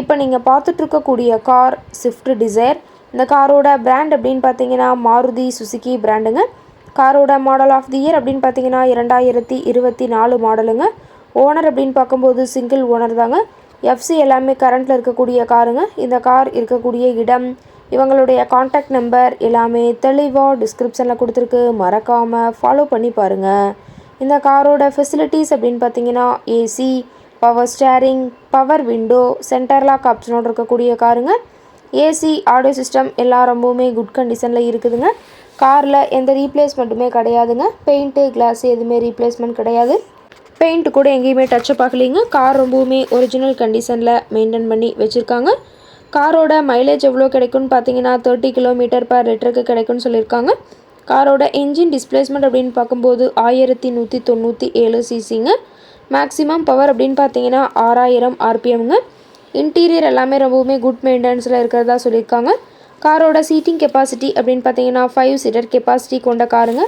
இப்போ நீங்கள் பார்த்துட்ருக்கக்கூடிய car Swift desire இந்த காரோட பிராண்ட் அப்படின்னு பார்த்தீங்கன்னா மாருதி சுசுகி பிராண்டுங்க காரோட மாடல் ஆஃப் தி இயர் அப்படின்னு பார்த்தீங்கன்னா இரண்டாயிரத்தி இருபத்தி நாலு மாடலுங்க ஓனர் அப்படின்னு பார்க்கும்போது சிங்கிள் ஓனர் தாங்க. எஃப்சி எல்லாமே கரண்ட்டில் இருக்கக்கூடிய காருங்க. இந்த கார் இருக்கக்கூடிய இடம் இவங்களுடைய காண்டாக்ட் நம்பர் எல்லாமே தெளிவாக டிஸ்கிரிப்ஷனில் கொடுத்துருக்கு. மறக்காமல் ஃபாலோ பண்ணி பாருங்கள் இந்த காரோட ஃபெசிலிட்டிஸ் அப்படின்னு பார்த்தீங்கன்னா AC power steering power window centre lock ஆப்ஷனோடு இருக்கக்கூடிய காருங்க. ஏசி ஆடியோ சிஸ்டம் எல்லாம் ரொம்பவுமே குட் கண்டிஷனில் இருக்குதுங்க. காரில் எந்த ரீப்ளேஸ்மெண்ட்டுமே கிடையாதுங்க. பெயிண்ட்டு கிளாஸ் எதுவுமே ரீப்ளேஸ்மெண்ட் கிடையாது. பெயிண்ட் கூட எங்கேயுமே டச்சப் ஆகலைங்க. கார் ரொம்பவுமே ஒரிஜினல் கண்டிஷனில் மெயின்டைன் பண்ணி வச்சுருக்காங்க. காரோட மைலேஜ் எவ்வளோ கிடைக்கும்னு பார்த்தீங்கன்னா தேர்ட்டி கிலோமீட்டர் பர் லிட்டருக்கு கிடைக்கும்னு சொல்லியிருக்காங்க. காரோட என்ஜின் டிஸ்பிளேஸ்மெண்ட் அப்படின்னு பார்க்கும்போது ஆயிரத்தி நூற்றி தொண்ணூற்றி ஏழு சிசிங்க மேக்ஸிமம் பவர் அப்படின்னு பார்த்தீங்கன்னா ஆறாயிரம் ஆர்பிஎம்ங்க. இன்டீரியர் எல்லாமே ரொம்பவுமே குட் மெயின்டெனன்ஸில் இருக்கிறதா சொல்லியிருக்காங்க. காரோட சீட்டிங் கெப்பாசிட்டி அப்படின்னு பார்த்தீங்கன்னா ஃபைவ் சீட்டர் கெப்பாசிட்டி கொண்ட காருங்க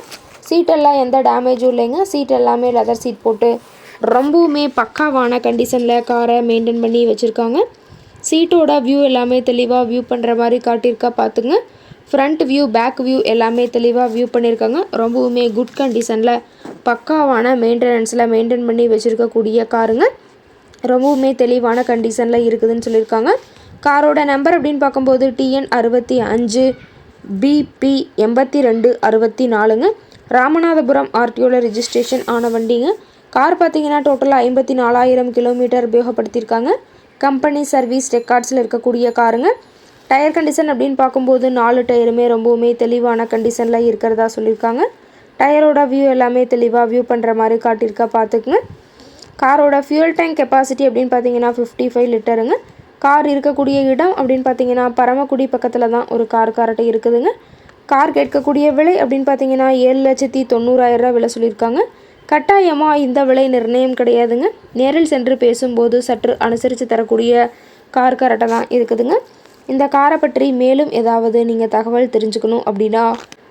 சீட்டெல்லாம் எந்த டேமேஜும் இல்லைங்க. சீட் எல்லாமே லெதர் சீட் போட்டு ரொம்பவுமே பக்காவான கண்டிஷனில் காரை மெயின்டைன் பண்ணி வச்சுருக்காங்க. சீட்டோட வியூ எல்லாமே தெளிவாக வியூ பண்ணுற மாதிரி காட்டியிருக்கா பார்த்துங்க. ஃப்ரண்ட் வியூ பேக் வியூ எல்லாமே தெளிவாக வியூ பண்ணியிருக்காங்க. ரொம்பவுமே குட் கண்டிஷனில் பக்காவான மெயின்டெனன்ஸில் மெயின்டைன் பண்ணி வச்சுருக்கக்கூடிய காருங்க. ரொம்பவுமே தெளிவான கண்டிஷனில் இருக்குதுன்னு சொல்லியிருக்காங்க. காரோட நம்பர் அப்படின்னு பார்க்கும்போது டிஎன் அறுபத்தி அஞ்சு பிபி எண்பத்தி ரெண்டு அறுபத்தி நாலுங்க ராமநாதபுரம் ஆர்டிஓவில் ரிஜிஸ்ட்ரேஷன் ஆன வண்டிங்க. கார் பார்த்தீங்கன்னா டோட்டலாக ஐம்பத்தி நாலாயிரம் கிலோமீட்டர் உபயோகப்படுத்தியிருக்காங்க. கம்பெனி சர்வீஸ் ரெக்கார்ட்ஸில் இருக்கக்கூடிய காருங்க. டயர் கண்டிஷன் அப்படின்னு பார்க்கும்போது நாலு டயருமே ரொம்பவுமே தெளிவான கண்டிஷனில் இருக்கிறதா சொல்லியிருக்காங்க. டயரோட வியூ எல்லாமே தெளிவாக வியூ பண்ணுற மாதிரி காட்டியிருக்கா பார்த்துக்குங்க. காரோட ஃபியூல் டேங்க் கெப்பாசிட்டி அப்படின்னு பார்த்தீங்கன்னா ஃபிஃப்டி ஃபைவ் லிட்டருங்க. கார் இருக்கக்கூடிய இடம் அப்படின்னு பார்த்தீங்கன்னா பரமக்குடி பக்கத்தில் தான் ஒரு கார் காரட்டை இருக்குதுங்க. கார் கேட்கக்கூடிய விலை அப்படின்னு பார்த்தீங்கன்னா ஏழு லட்சத்தி தொண்ணூறாயிரரூவா விலை சொல்லியிருக்காங்க. கட்டாயமாக இந்த விலை நிர்ணயம் கிடையாதுங்க. நேரில் சென்று பேசும்போது சற்று அனுசரித்து தரக்கூடிய கார் கரெக்டாக தான் இருக்குதுங்க. இந்த காரை பற்றி மேலும் ஏதாவது நீங்கள் தகவல் தெரிஞ்சுக்கணும் அப்படின்னா